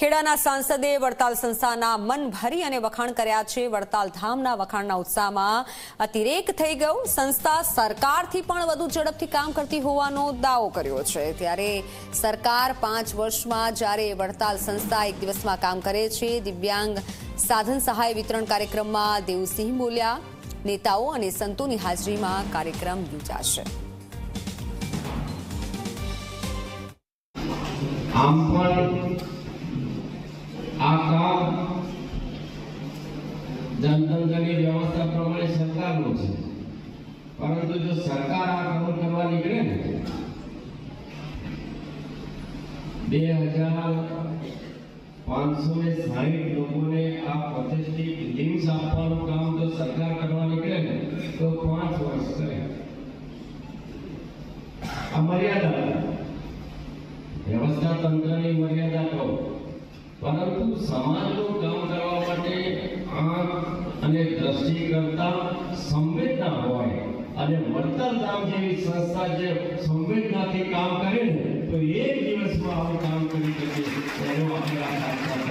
ખેડાના સાંસદે વડતાલ સંસ્થાના મન ભરી અને વખાણ કર્યા છે. વડતાલ ધામના વખાણના ઉત્સાહમાં અતિરેક થઈ ગયો. સંસ્થા સરકારથી પણ વધુ ઝડપથી કામ કરતી હોવાનો દાવો કર્યો છે. ત્યારે સરકાર પાંચ વર્ષમાં જ્યારે વડતાલ સંસ્થા એક દિવસમાં કામ કરે છે, દિવ્યાંગ સાધન સહાય વિતરણ કાર્યક્રમમાં દેવસિંહ બોલ્યા, નેતાઓ અને સંતોની હાજરીમાં કાર્યક્રમ યોજાશે. આમ પણ આ કામ જનતંત્રની વ્યવસ્થા પ્રમાણે સરકાર કરવા નીકળે ને, બે હજાર પાંચસો ને આ લિંક્સ આપવાનું કામ જો સરકાર કરવા નીકળે ને, તો પાંચ વર્ષ કરે. મર્યાદા વ્યવસ્થા તંત્રની મર્યાદા કહો. પરંતુ સમાજનું કામ કરવા માટે આંખ અને દ્રષ્ટિ કરતા સંવેદના હોય અને વળતર ધામ જેવી સંસ્થા જે સંવેદનાથી કામ કરે ને તો એક દિવસમાં આપણે કામ કરી શકીએ એનો આપણે આ